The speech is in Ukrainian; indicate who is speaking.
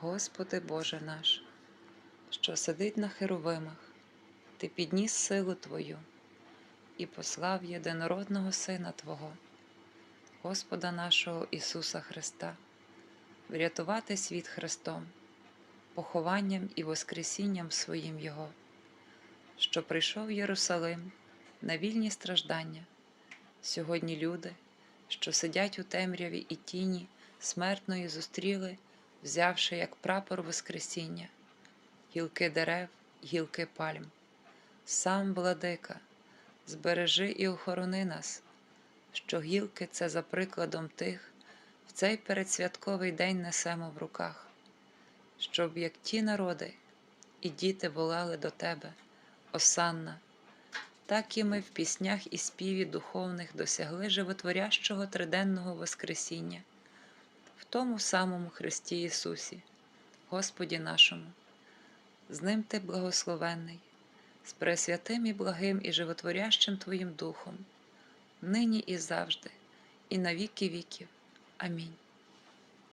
Speaker 1: Господи Боже наш, що сидить на херовимах, Ти підніс силу Твою і послав єдинородного Сина Твого, Господа нашого Ісуса Христа, врятувати світ Христом, похованням і Воскресінням своїм Його, що прийшов Єрусалим на вільні страждання. Сьогодні люди, що сидять у темряві і тіні смертної, зустріли, взявши як прапор Воскресіння, гілки дерев, гілки пальм. Сам, владика, збережи і охорони нас, що гілки це за прикладом тих, в цей передсвятковий день несемо в руках, щоб як ті народи і діти волали до тебе, осанна, так і ми в піснях і співі духовних досягли животворящого триденного Воскресіння тому самому Христі Ісусі, Господі нашому. З ним ти благословенний, з пресвятим і благим і животворящим Твоїм Духом, нині і завжди, і на віки віків. Амінь.